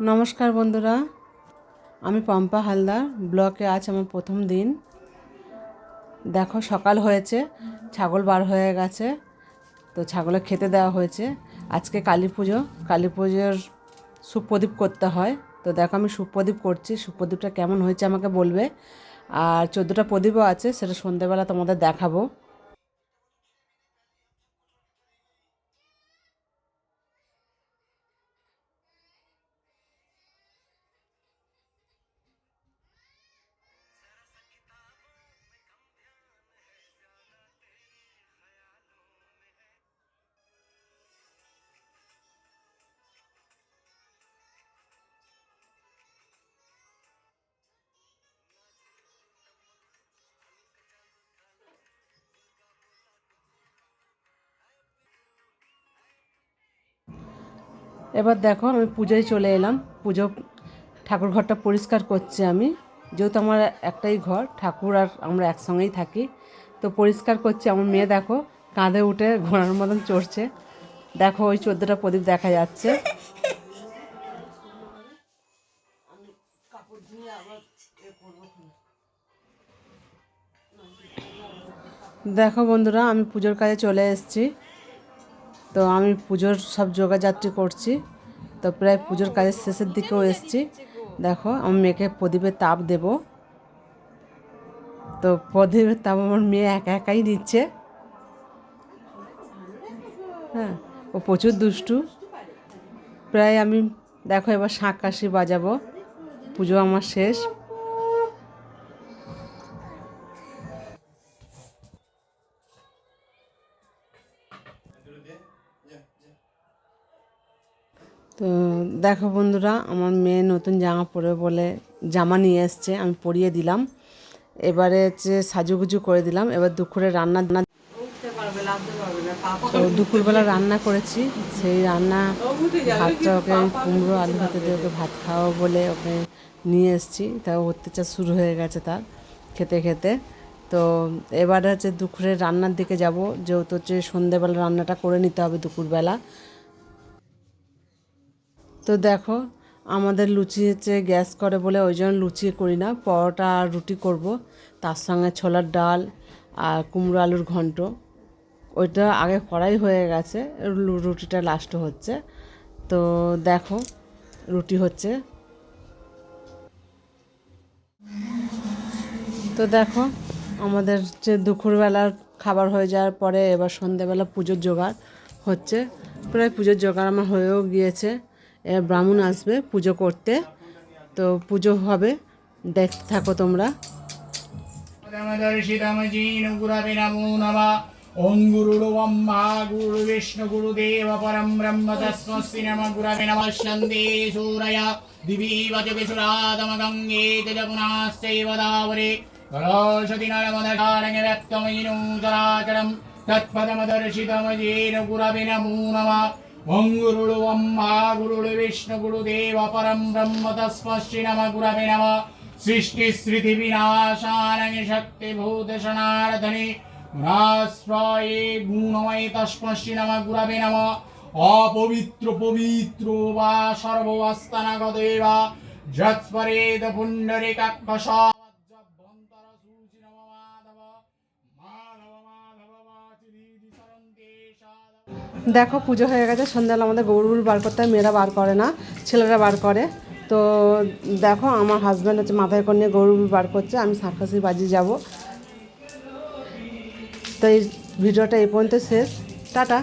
নমস্কার বন্ধুরা, আমি পম্পা হালদার, ব্লকে আজ আমার প্রথম দিন। দেখো সকাল হয়েছে, ছাগল বার হয়ে গেছে, তো ছাগলে খেতে দেওয়া হয়েছে। আজকে কালী পুজো, কালী পুজোর সুপ্রদীপ করতে হয়। তো দেখো আমি সুপ্রদীপ করছি, সুপ্রদীপটা কেমন হয়েছে আমাকে বলবে। আর চোদ্দোটা প্রদীপও আছে, সেটা সন্ধেবেলা তোমাদের দেখাবো। এবার দেখো, আমি পুজোয় চলে এলাম। পুজো, ঠাকুর ঘরটা পরিষ্কার করছি আমি। যেহেতু আমার একটাই ঘর, ঠাকুর আর আমরা একসঙ্গেই থাকি। তো পরিষ্কার করছি, আমার মেয়ে দেখো, কাঁধে উঠে ঘোড়ার মতন চড়ছে। দেখো, ওই চোদ্দোটা প্রদীপ দেখা যাচ্ছে। দেখো বন্ধুরা, আমি পুজোর কাজে চলে এসেছি। তো আমি পুজোর সব যোগাযাত্রী করছি। তো প্রায় পুজোর কাজের শেষের দিকেও এসেছি। দেখো আমি মেয়েকে প্রদীপের তাপ দেব। তো প্রদীপের তাপ আমার মেয়ে একা একাই দিচ্ছে হ্যাঁ ও প্রচুর দুষ্টু। প্রায় আমি, দেখো, এবার শাঁখ কাশি বাজাবো। পুজো আমার শেষ। তো দেখো বন্ধুরা আমার মেয়ে নতুন জামা পরে বলে জামা নিয়ে এসছে আমি পরিয়ে দিলাম। এবারে হচ্ছে সাজুগুজু করে দিলাম। এবার দুপুরে রান্না তো দুপুরবেলা রান্না করেছি। সেই রান্না ভাতটা ওকে আমি কুমড়ো আলু ভাতে দিয়ে ওকে ভাত খাওয়াবো বলে ওকে নিয়ে এসেছি। তা অত্যাচার শুরু হয়ে গেছে তার খেতে খেতে। তো এবারে হচ্ছে দুপুরে রান্নার দিকে যাব। যেহেতু হচ্ছে সন্ধেবেলা রান্নাটা করে নিতে হবে দুপুরবেলা। তো দেখো, আমাদের লুচি হচ্ছে গ্যাস করে বলে ওই জন্য লুচি করি না, পরোটা আর রুটি করব। তার সঙ্গে ছোলার ডাল আর কুমড়ো আলুর ঘন্ট। ওইটা আগে করাই হয়ে গেছে রুটিটা লাস্ট হচ্ছে। তো দেখো, রুটি হচ্ছে। তো দেখো, আমাদের যে দুপুরবেলার খাবার হয়ে যাওয়ার পরে এবার সন্ধেবেলা পুজোর জোগাড় হচ্ছে। প্রায় পুজোর জোগাড় আমার হয়েও গিয়েছে। ব্রাহ্মণ আসবে পুজো করতে। তো পুজো হবে, দেখ, থাকো তোমরা। ওম গুরুড় ব্রহ্মা গুরু বিষ্ণু গুরুদেব পরম ব্রহ্ম তস্মস্তি নম গুরবে নমস্কন্দে সূরয় দিবিব চ বিশুরাতমগঙ্গে চ পুনশ্চৈব দাবরে ఓం గురుడు ఓం మహాగురుడు విష్ణు గురుదేవ పరం బ్రహ్మ తస్మశ్రీ నమ గురవే నమ సృష్టి స్థితి వినాశానని శక్తి భూత సనార్థని గుణాశ్రయే গুণময় তস্মশ্রী নম গুরবে নম অপবিত্র পবিত্র বা সর্বস্থানাগদে বা যৎস্পরেদ পুণ্ডরিকাক্ষস মাধব মাধব মাধব দেখো, পুজো হয়ে গেছে। সন্ধ্যাবেলা আমাদের গরুর বার করতে হয়, মেয়েরা বার করে না, ছেলেরা বার করে। তো দেখো, আমার হাজব্যান্ড হচ্ছে মাথায় করে নিয়ে গরু বার করছে, আমি সার্কাসি বাজি যাব। তো এই ভিডিওটা এই পর্যন্ত শেষ। টাটা।